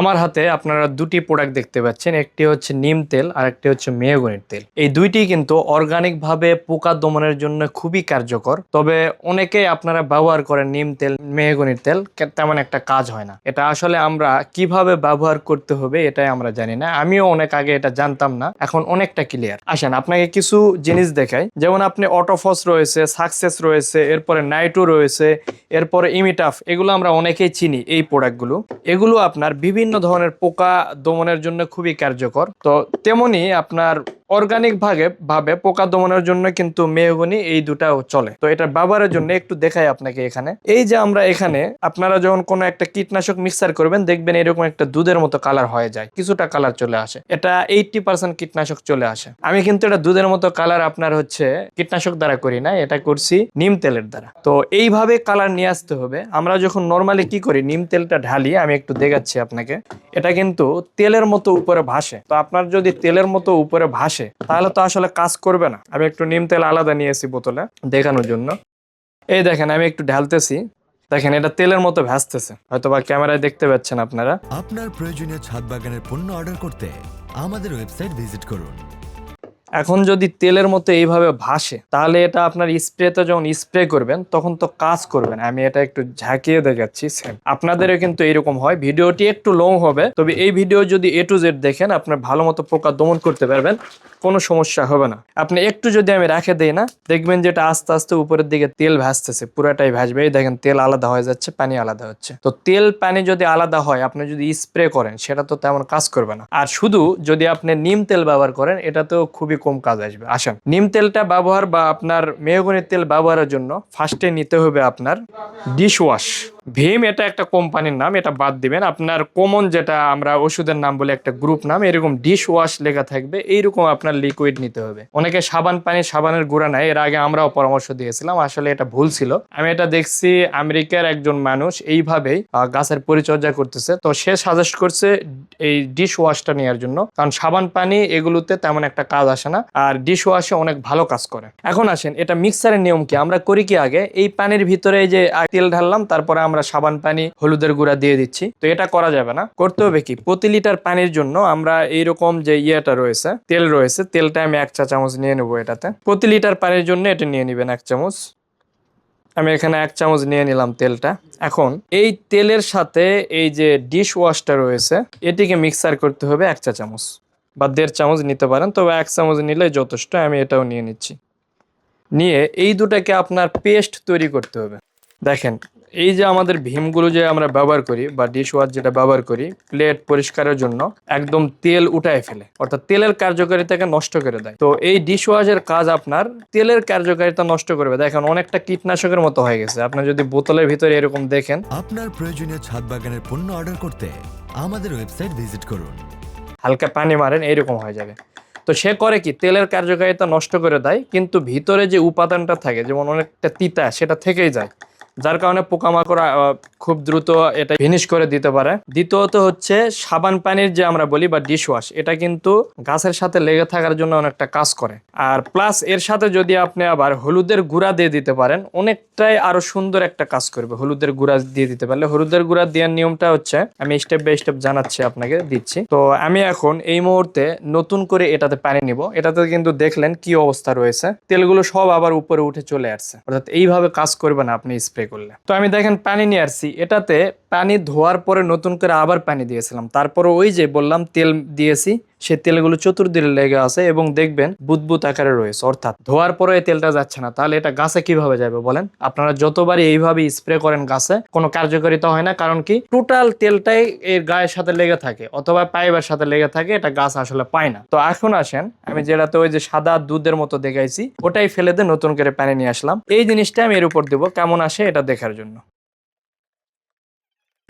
আমার হাতে আপনারা দুটি প্রোডাক্ট দেখতে পাচ্ছেন, একটি হচ্ছে নিম তেল আর একটি হচ্ছে মেয়গনির তেল। এই দুইটি কিন্তু অর্গানিক ভাবে পোকা দমনের জন্য খুবই কার্যকর, তবে অনেকেই আপনারা ব্যবহার করেন নিম তেল, মেহগনির তেল তেমন একটা কাজ হয় না। এটা আসলে আমরা কীভাবে ব্যবহার করতে হবে এটাই আমরা জানি না। আমিও অনেক আগে এটা জানতাম না, এখন অনেকটা ক্লিয়ার আসেন, আপনাকে কিছু জিনিস দেখাই। যেমন আপনি অটোফস রয়েছে সাকসেস রয়েছে, এরপরে নাইটু রয়েছে, এরপরে ইমিটাফ এগুলো আমরা অনেকেই চিনি এই প্রোডাক্টগুলো এগুলো আপনার বিভিন্ন ধরনের পোকা দমনের জন্য খুবই কার্যকর। তো তেমনি আপনার অর্গানিক ভাবে ভাবে পোকা দমনের জন্য কিন্তু মেহগনি এই দুটাও চলে। তো এটা ব্যবহারের জন্য একটু দেখাই আপনাকে এখানে। এই যে আমরা এখানে, আপনারা যখন কোনো একটা কীটনাশক মিক্সার করবেন, দেখবেন এরকম একটা দুধের মতো কালার হয়ে যায়। কিছুটা কালার চলে আসে। এটা এইটটি পার্সেন্ট কীটনাশক চলে আসে। আমি কিন্তু এটা দুধের মতো কালার আপনার হচ্ছে কীটনাশক দ্বারা করি না, এটা করছি নিম তেলের দ্বারা। তো এইভাবে কালার নিয়ে আসতে হবে। আমরা যখন নর্মালি কি করি, নিম তেলটা ঢালি, আমি একটু দেখাচ্ছি আপনাকে। এটা কিন্তু তেলের মতো উপরে ভাসে। তো আপনার যদি তেলের মতো উপরে ভাসে তাহলে তো আসলে কাজ করবে না। আমি একটু নিম তেল আলাদা নিয়েছি বোতলে দেখানোর জন্য। এই দেখেন, আমি একটু ঢালতেছি। দেখেন, এটা তেলের মতো ভাসতেছে হয়তো বা ক্যামেরায় দেখতে পাচ্ছেন আপনারা। আপনার প্রয়োজনীয় ছাদ বাগানের পণ্য অর্ডার করতে আমাদের ওয়েবসাইট ভিজিট করুন। এখন যদি তেলের মতো এইভাবে ভাসে, তাহলে এটা আপনার স্প্রেতে যখন স্প্রে করবেন, তখন তো কাজ করবেন আমি এটা একটু ঝাঁকিয়ে দেখাচ্ছি সেম আপনাদেরও কিন্তু এরকম হয়। ভিডিওটি একটু লং হবে, তবে এই ভিডিও যদি এ টু জেড দেখেন, আপনার ভালো মতো পোকা দমন করতে পারবেন, কোনো সমস্যা হবে না। আপনি একটু যদি আমি রাখে দেই না, দেখবেন যেটা আস্তে আস্তে উপরের দিকে তেল ভাসতেছে, পুরাটাই ভাসবে। এই দেখেন, তেল আলাদা হয়ে যাচ্ছে, পানি আলাদা হচ্ছে। তো তেল, পানি যদি আলাদা হয়, আপনি যদি স্প্রে করেন, সেটা তো তেমন কাজ করবে না। আর শুধু যদি আপনি নিম তেল ব্যবহার করেন এটা তো খুবই কম কাজ আসবে। আসেন, নিম তেলটা ব্যবহার বা আপনার মেহগনির তেল ব্যবহারের জন্য ফার্স্টে নিতে হবে আপনার ডিশ ওয়াশ ভীম এটা একটা কোম্পানির নাম, এটা বাদ দিবেন। আপনার কমন যেটা আমরা ওষুধের নাম বলে একটা গ্রুপ নাম, এরকম ডিশ ওয়াশ লেখা থাকবে, এইরকম আপনার লিকুইড নিতে হবে। অনেকে সাবান পানি, সাবানের গুঁড়া নেয় এর আগে আমরাও পরামর্শ দিয়েছিলাম, আসলে এটা ভুল ছিল। আমি এটা দেখছি আমেরিকার একজন মানুষ এইভাবেই গাছের পরিচর্যা করতেছে। তো সে সাজেস্ট করছে এই ডিশ ওয়াশটা নেওয়ার জন্য। কারণ সাবান পানি এগুলোতে তেমন একটা কাজ আসে না, আর ডিশ ওয়াশে অনেক ভালো কাজ করে। এখন আসেন, এটা মিক্সারের নিয়ম কি? আমরা করি কি আগে? এই পানির ভিতরে যে তেল ঢাললাম, তারপরে আমরা সাবান পানি, হলুদের গুঁড়া দিয়ে দিচ্ছি। তো এটা করা যাবে না। করতে হবে কি? প্রতি লিটার পানির জন্য আমরা এইরকম যে ইয়েটা রয়েছে, তেল রয়েছে, তেলটা আমি এক চা চামচ নিয়ে নেব এটাতে। প্রতি লিটার পানির জন্য এটা নিয়ে নেবেন এক চামচ। আমি এখানে এক চামচ নিয়ে নিলাম তেলটা। এখন এই তেলের সাথে এই যে ডিশ ওয়াশটা রয়েছে, এটিকে মিক্সার করতে হবে এক চা চামচ বা দেড় চামচ নিতে পারেন, তবে এক চামচ নিলে যথেষ্ট, আমি এটাও নিয়ে নিচ্ছি। নিয়ে এই দুটাকে আপনার পেস্ট তৈরি করতে হবে। দেখেন এই যে আমাদের ভীমগুলো যে আমরা ব্যবহার করি বা ডিশ ওয়াশ যেটা ব্যবহার করি প্লেট পরিষ্কারের জন্য একদম তেল উঠায় ফেলে। অর্থাৎ তেলের কার্যকারিতাকে নষ্ট করে দেয়। তো এই ডিশ ওয়াশের কাজ আপনার তেলের কার্যকারিতা নষ্ট করবে দেখেন অনেকটা কীটনাশকের মতো হয়ে গেছে। আপনি যদি বোতলের ভিতরে এরকম দেখেন। আপনার প্রয়োজনীয় ছাদ বাগানের পণ্য অর্ডার করতে আমাদের ওয়েবসাইট ভিজিট করুন। হালকা পানি মারেন এইরকম হয়ে যাবে। তো সে করে কি তেলের কার্যকারিতা নষ্ট করে দেয় কিন্তু ভিতরে যে উপাদানটা থাকে যেমন অনেকটা তিতা সেটা থেকেই যায়। যার কারণে পোকামাকড় খুব দ্রুত এটা ফিনিশ করে দিতে পারে। দ্বিতীয়ত হচ্ছে সাবান পানির যে আমরা বলি বা ডিশ ওয়াশ এটা কিন্তু গাছের সাথে লেগে থাকার জন্য অনেকটা কাজ করে। আর প্লাস এর সাথে যদি আপনি আবার হলুদের গুঁড়া দিয়ে দিতে পারেন, অনেকটাই আরও সুন্দর একটা কাজ করবে হলুদের গুঁড়া দিয়ে দিতে পারলে। হলুদের গুঁড়া দেওয়ার নিয়মটা হচ্ছে, আমি স্টেপ বাই স্টেপ জানাচ্ছি আপনাকে, দিচ্ছি। তো আমি এখন এই মুহূর্তে নতুন করে এটাতে পানি নিব। এটাতে কিন্তু দেখলেন কি অবস্থা রয়েছে। তেলগুলো সব আবার উপরে উঠে চলে আসছে। অর্থাৎ এইভাবে কাজ করবে না আপনি স্প্রে করলে। তো আমি দেখেন পানি নিয়ে আসছি। এটাতে পানি ধোয়ার পরে নতুন করে আবার পানি দিয়েছিলাম। তারপরে ওই যে বললাম তেল দিয়েছি। সে তেলগুলো চতুর্দিকে লেগে আছে এবং দেখবেন বুদবুদ আকারে রয়েছে, অর্থাৎ ধোয়ার পরে এই তেলটা যাচ্ছে না। তাহলে এটা গাছে কীভাবে যাবে বলেন? আপনারা যতবারই এইভাবে স্প্রে করেন গাছে, কোনো কার্যকারিতা হয় না, কারণ কি টোটাল তেলটাই এর গায়ের সাথে লেগে থাকে, অথবা পাইবার সাথে লেগে থাকে, এটা গাছ আসলে পায় না। তো এখন আসেন, আমি যেটাতে ওই যে সাদা দুধের মতো দেখাইছি, ওটাই ফেলে দিয়ে নতুন করে পানি নিয়ে আসলাম। এই জিনিসটা আমি এর উপর দেবো, কেমন আসে এটা দেখার জন্য।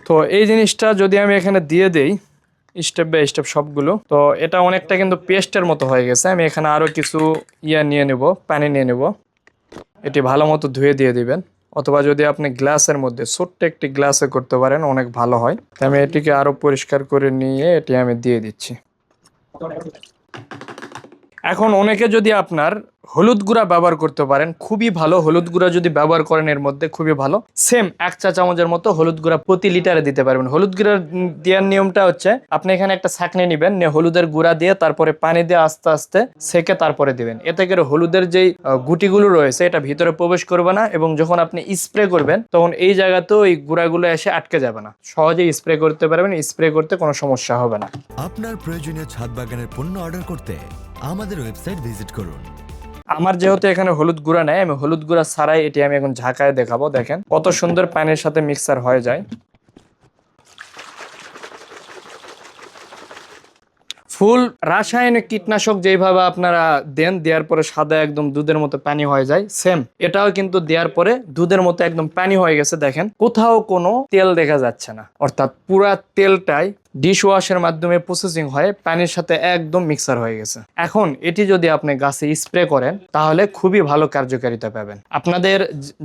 তো এই জিনিসটা যদি আমি এখানে দিয়ে দেই স্টেপ বাই স্টেপ সবগুলো। তো এটা অনেকটা কিন্তু পেস্টের মতো হয়ে গেছে। আমি এখানে আরও কিছু ইয়া নিয়ে নেব, পানি নিয়ে নেব। এটি ভালো মতো ধুয়ে দিয়ে দিবেন। অথবা যদি আপনি গ্লাসের মধ্যে ছোট্ট একটি গ্লাসে করতে পারেন, অনেক ভালো হয়। আমি এটিকে আরও পরিষ্কার করে নিয়ে এটি আমি দিয়ে দিচ্ছি। এখন অনেকে যদি আপনার হলুদ গুঁড়া ব্যবহার করতে পারেন, খুবই ভালো হলুদ গুঁড়া যদি ব্যবহার করেন এর মধ্যে, খুবই ভালো। সেম এক চা চামচের মতো হলুদ গুঁড়া প্রতি লিটারে দিতে পারবেন। হলুদ গুঁড়া দেওয়ার নিয়মটা হচ্ছে, আপনি এখানে একটা ছাঁকনি নেবেন, নিয়ে হলুদের গুঁড়া দিয়ে তারপরে পানি দিয়ে আস্তে আস্তে সেকে তারপরে দিবেন। এতে করে হলুদের যেই গুটিগুলো রয়েছে, এটা ভিতরে প্রবেশ করবে না এবং যখন আপনি স্প্রে করবেন, তখন এই জায়গাতেও এই গুঁড়াগুলো এসে আটকে যাবে না। সহজেই স্প্রে করতে পারবেন, স্প্রে করতে কোনো সমস্যা হবে না। আপনার প্রয়োজনীয় ছাদ বাগানের পণ্য অর্ডার করতে আমাদের ওয়েবসাইট ভিজিট করুন। আমার যেহেতু এখানে হলুদ গুঁড়া নেই, আমি হলুদ গুঁড়া ছাড়াই এটি আমি এখন ঝাঁকায় দেখাবো, দেখেন। কত সুন্দর পানির সাথে মিক্সার হয়ে যায়। ফুল রাসায়নিক কীটনাশক যেইভাবে আপনারা দেন, দেওয়ার পরে সাদা একদম দুধের মতো পানি হয়ে যায় সেম এটাও কিন্তু দেওয়ার পরে দুধের মতো একদম পানি হয়ে গেছে, দেখেন। কোথাও কোনো তেল দেখা যাচ্ছে না, অর্থাৎ পুরা তেলটাই ডিশ ওয়াশের মাধ্যমে প্রসেসিং হয়ে, পানির সাথে একদম মিক্সার হয়ে গেছে। এখন এটি যদি আপনি গাছে স্প্রে করেন, তাহলে খুবই ভালো কার্যকারিতা পাবেন। আপনাদের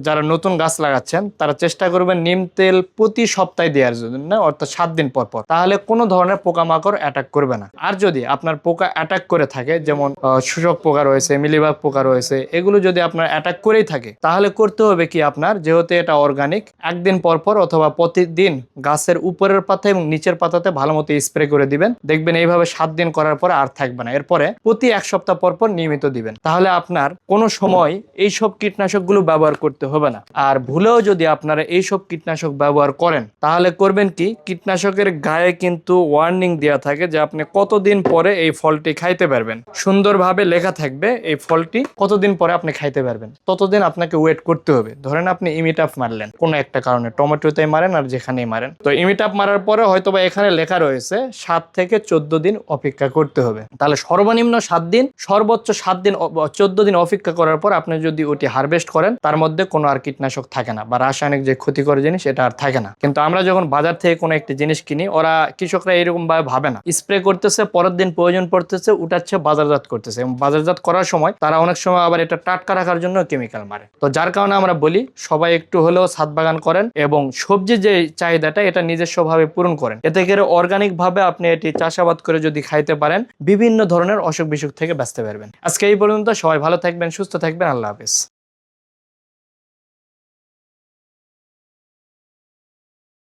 যারা নতুন গাছ লাগাচ্ছেন, তারা চেষ্টা করবেন নিম তেল প্রতি সপ্তাহে দেওয়ার জন্য অর্থাৎ সাত দিন পর পর। তাহলে কোনো ধরনের পোকামাকড় অ্যাটাক করবে না। আর যদি আপনার পোকা অ্যাটাক করে থাকে, যেমন শোষক পোকা রয়েছে, মিলিবাগ পোকা রয়েছে, এগুলো যদি আপনার অ্যাটাক করেই থাকে, তাহলে করতে হবে কি আপনার? যেহেতু এটা অর্গানিক একদিন পর পর অথবা প্রতিদিন গাছের উপরের পাতা এবং নিচের পাতাতে ভালো মতো স্প্রে করে দিবেন। দেখবেন এইভাবে সাত দিন করার পরে আর থাকবে না। এরপরে প্রতি এক সপ্তাহ পর পর নিয়মিত দিবেন। তাহলে আপনার কোনো সময় এইসব কীটনাশকগুলো ব্যবহার করতে হবে না। আর ভুলেও যদি আপনারা এইসব কীটনাশক ব্যবহার করেন, তাহলে করবেন কি? কীটনাশকের গায়ে কিন্তু ওয়ার্নিং দেওয়া থাকে যে আপনি কতদিন পরে এই ফলটি খাইতে পারবেন। সুন্দরভাবে লেখা থাকবে এই ফলটি কতদিন পরে আপনি খাইতে পারবেন। ততদিন আপনাকে ওয়েট করতে হবে। ধরেন আপনি ইমিটাপ মারলেন। কোনো একটা কারণে। টমেটোতে মারেন আর যেখানেই মারেন। তো ইমিটাপ মারার পরে হয়তো বা এখানে লেখা রয়েছে, সাত থেকে চোদ্দ দিন অপেক্ষা করতে হবে। তাহলে সর্বনিম্ন সাত দিন, সর্বোচ্চ সাত দিন চোদ্দ দিন অপেক্ষা করার পর আপনি যদি ওটি হারভেস্ট করেন, তার মধ্যে কোনো আর কীটনাশক থাকে না বা রাসায়নিক যে ক্ষতিকর জিনিস এটা আর থাকে না। কিন্তু আমরা যখন বাজার থেকে কোনো একটি জিনিস কিনি, ওরা কৃষকরা এরকম ভাবে ভাবে না। স্প্রে করতেছে, পরের দিন প্রয়োজন পড়তেছে, উঠাচ্ছে, বাজারজাত করতেছে। এবং বাজারজাত করার সময় তারা অনেক সময় আবার এটা টাটকা রাখার জন্য কেমিক্যাল মারে। তো যার কারণে আমরা বলি, সবাই একটু হলেও ছাদ বাগান করেন এবং সবজি যে চাহিদাটা, এটা নিজস্বভাবে পূরণ করেন। এতে করে অর্গানিক ভাবে আপনি এটি চাষাবাদ করে যদি খাইতে পারেন, বিভিন্ন ধরনের অসুখ বিসুখ থেকে বাঁচতে পারবেন। আজকে এই পর্যন্ত সবাই ভালো থাকবেন, সুস্থ থাকবেন, আল্লাহ হাফেজ।